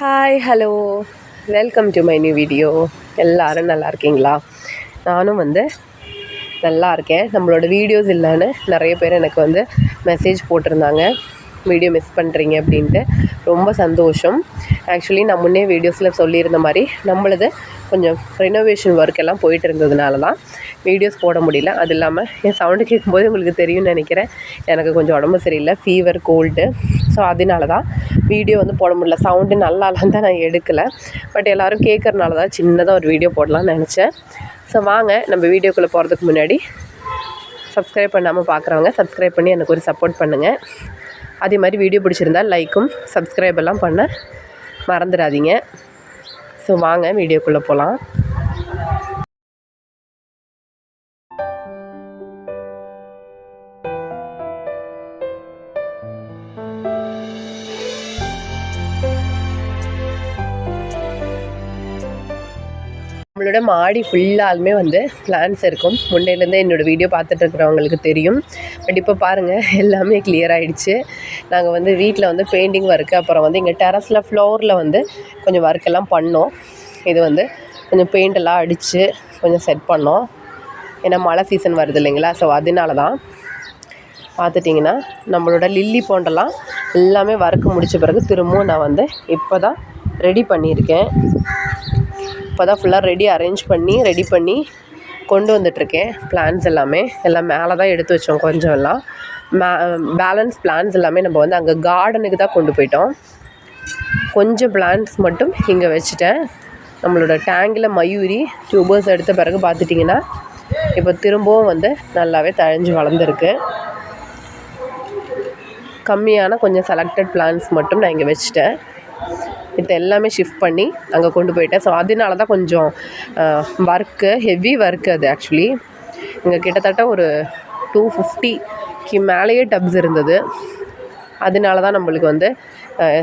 Hi hello welcome to my new video எல்லோரும் நல்லா இருக்கீங்களா? நானும் வந்து நல்லா இருக்கேன். நம்மளோட வீடியோஸ் இல்லைன்னு நிறைய பேர் எனக்கு வந்து மெசேஜ் போட்டிருந்தாங்க. வீடியோ மிஸ் பண்ணுறீங்க அப்படின்ட்டு ரொம்ப சந்தோஷம். ஆக்சுவலி நான் முன்னே வீடியோஸில் சொல்லியிருந்த மாதிரி நம்மளது கொஞ்சம் ரெனோவேஷன் ஒர்க் எல்லாம் போயிட்டு இருந்ததுனால தான் வீடியோஸ் போட முடியல. அது இல்லாமல் என் சவுண்டு கேட்கும்போது உங்களுக்கு தெரியும்னு நினைக்கிறேன். எனக்கு கொஞ்சம் உடம்பு சரியில்லை ஃபீவர் கோல்டு ஸோ அதனால தான் வீடியோ வந்து போட முடியல. சவுண்டு நல்லாலாம் தான் நான் எடுக்கலை. பட் எல்லோரும் கேட்குறனால தான் சின்னதாக ஒரு வீடியோ போடலாம்னு நினச்சேன். ஸோ வாங்க நம்ம வீடியோக்குள்ளே போகிறதுக்கு முன்னாடி சப்ஸ்கிரைப் பண்ணாமல் பார்க்குறவங்க சப்ஸ்கிரைப் பண்ணி எனக்கு ஒரு சப்போர்ட் பண்ணுங்கள் அதே மாதிரி வீடியோ பிடிச்சிருந்தால் லைக்கும் சப்ஸ்கிரைப் எல்லாம் பண்ண மறந்துடாதீங்க. ஸோ வாங்க வீடியோக்குள்ளே போகலாம் நம்மளோட மாடி ஃபுல்லாலுமே வந்து பிளான்ஸ் இருக்கும். முன்னையிலேருந்தே என்னோடய வீடியோ பார்த்துட்டு இருக்கிறவங்களுக்கு தெரியும். பட் இப்போ பாருங்கள் எல்லாமே கிளியர் ஆகிடுச்சு நாங்கள் வந்து வீட்டில் வந்து பெயிண்டிங் ஒர்க்கு அப்புறம் வந்து இங்கே டெரஸில் ஃப்ளோரில் வந்து கொஞ்சம் ஒர்க்கெல்லாம் பண்ணோம். இது வந்து கொஞ்சம் பெயிண்டெல்லாம் அடித்து கொஞ்சம் செட் பண்ணோம். ஏன்னா மழை சீசன் வருது இல்லைங்களா? ஸோ அதனால தான் பார்த்துட்டிங்கன்னா நம்மளோட லில்லி போண்டெல்லாம் எல்லாமே வறுக்க முடித்த பிறகு திரும்பவும் நான் வந்து இப்போ தான் ரெடி பண்ணியிருக்கேன். இப்போ தான் ஃபுல்லாக ரெடி அரேஞ்ச் பண்ணி ரெடி பண்ணி கொண்டு வந்துட்டுருக்கேன். பிளான்ஸ் எல்லாமே. எல்லாம் மேலே தான் எடுத்து வச்சோம் கொஞ்சம் எல்லாம். மே பேலன்ஸ் பிளான்ஸ் எல்லாமே நம்ம வந்து அங்கே கார்டனுக்கு தான் கொண்டு போயிட்டோம். கொஞ்சம் பிளான்ஸ் மட்டும் இங்கே வச்சுட்டேன். நம்மளோட டேங்கில் மயூரி டியூபர்ஸ் எடுத்த பிறகு பார்த்துட்டிங்கன்னா இப்போ திரும்பவும் வந்து நல்லாவே தழைஞ்சு வளர்ந்துருக்கு. கம்மியான கொஞ்சம் செலக்டட் பிளான்ஸ் மட்டும் நான் இங்கே வச்சுட்டேன். இது எல்லாமே ஷிஃப்ட் பண்ணி அங்கே கொண்டு போயிட்டேன். ஸோ அதனால தான் கொஞ்சம் ஒர்க்கு ஹெவி ஒர்க்கு அது ஆக்சுவலி இங்கே கிட்டத்தட்ட ஒரு டூ ஃபிஃப்டிக்கு மேலேயே டப்ஸ் இருந்தது. அதனால தான் நம்மளுக்கு வந்து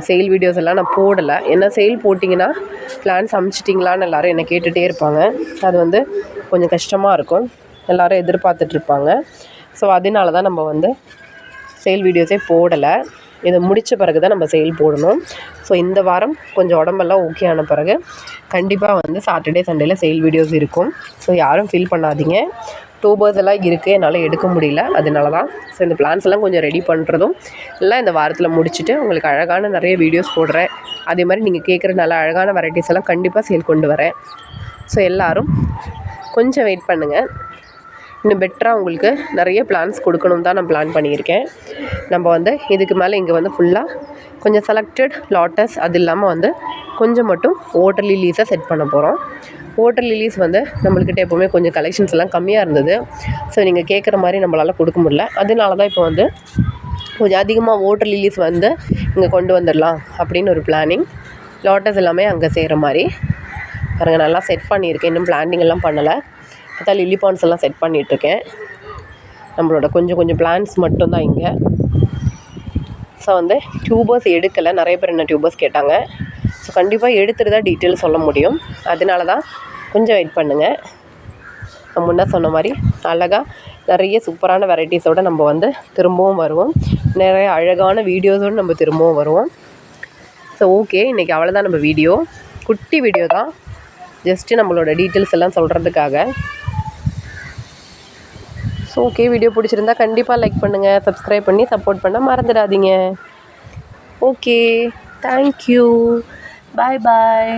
சேல் வீடியோஸ் எல்லாம் நான் போடலை. என்ன சேல் போட்டிங்கன்னா பிளான்ஸ் அமைச்சிட்டிங்களான்னு எல்லோரும் என்னை கேட்டுகிட்டே இருப்பாங்க. அது வந்து கொஞ்சம் கஷ்டமாக இருக்கும். எல்லோரும் எதிர்பார்த்துட்ருப்பாங்க ஸோ அதனால தான் நம்ம வந்து சேல் வீடியோஸே போடலை. இதை முடித்த பிறகு தான் நம்ம சேல் போடணும். ஸோ இந்த வாரம் கொஞ்சம் உடம்பெல்லாம் ஓகே ஆன பிறகு கண்டிப்பாக வந்து சாட்டர்டே சண்டேயில் சேல் வீடியோஸ் இருக்கும். ஸோ யாரும் ஃபீல் பண்ணாதீங்க. டூபர்ஸ் எல்லாம் இருக்குது என்னால் எடுக்க முடியல. அதனால தான் ஸோ இந்த பிளான்ஸ் எல்லாம் கொஞ்சம் ரெடி பண்ணுறதும் எல்லாம் இந்த வாரத்தில் முடிச்சுட்டு உங்களுக்கு அழகான நிறைய வீடியோஸ் போடுறேன். அதே மாதிரி நீங்கள் கேட்குற நல்ல அழகான வெரைட்டிஸ் எல்லாம் கண்டிப்பாக சேல் கொண்டு வரேன். ஸோ எல்லோரும் கொஞ்சம் வெயிட் பண்ணுங்கள் இன்னும் பெட்டராக உங்களுக்கு நிறைய பிளான்ஸ் கொடுக்கணும் தான் நான் பிளான் பண்ணியிருக்கேன். நம்ம வந்து இதுக்கு மேலே இங்கே வந்து ஃபுல்லாக கொஞ்சம் செலக்டட் லாட்டஸ் அது இல்லாமல் வந்து கொஞ்சம் மட்டும் ஓட்டர் லிலீஸை செட் பண்ண போகிறோம் ஓட்டர் லிலீஸ் வந்து நம்மள்கிட்ட எப்போவுமே கொஞ்சம் கலெக்ஷன்ஸ் எல்லாம் கம்மியாக இருந்தது. ஸோ நீங்கள் கேட்குற மாதிரி நம்மளால் கொடுக்க முடியல. அதனால தான் இப்போ வந்து கொஞ்சம் அதிகமாக ஓட்டர் லிலீஸ் வந்து இங்கே கொண்டு வந்துடலாம் அப்படின்னு ஒரு பிளானிங் லாட்டஸ் எல்லாமே அங்கே செய்கிற மாதிரி. பாருங்கள் நல்லா செட் பண்ணியிருக்கேன். இன்னும் பிளானிங் எல்லாம் பண்ணலை. இப்போ லில்லி பான்ஸ் எல்லாம் செட் பண்ணிகிட்ருக்கேன் நம்மளோட கொஞ்சம் கொஞ்சம் பிளான்ஸ் மட்டும்தான் இங்கே. ஸோ வந்து டியூபர்ஸ் எடுக்கலை. நிறைய பேர் என்ன டியூபர்ஸ் கேட்டாங்க. ஸோ கண்டிப்பாக எடுத்துகிட்டு தான் டீட்டெயில் சொல்ல முடியும். அதனால தான் கொஞ்சம் வெயிட் பண்ணுங்கள் நான் முன்னே சொன்ன மாதிரி அழகாக நிறைய சூப்பரான வெரைட்டிஸோடு நம்ம வந்து திரும்பவும் வருவோம். நிறைய அழகான வீடியோஸோடு நம்ம திரும்பவும் வருவோம். ஸோ ஓகே இன்றைக்கி அவ்வளோதான் நம்ம வீடியோ குட்டி வீடியோ தான். ஜஸ்ட்டு நம்மளோட டீட்டெயில்ஸ் எல்லாம் சொல்கிறதுக்காக ஓகே வீடியோ பிடிச்சிருந்தா கண்டிப்பாக லைக் பண்ணுங்கள் சப்ஸ்கிரைப் பண்ணி சப்போர்ட் பண்ண மறந்துடாதீங்க. ஓகே தேங்க்யூ பாய் பாய்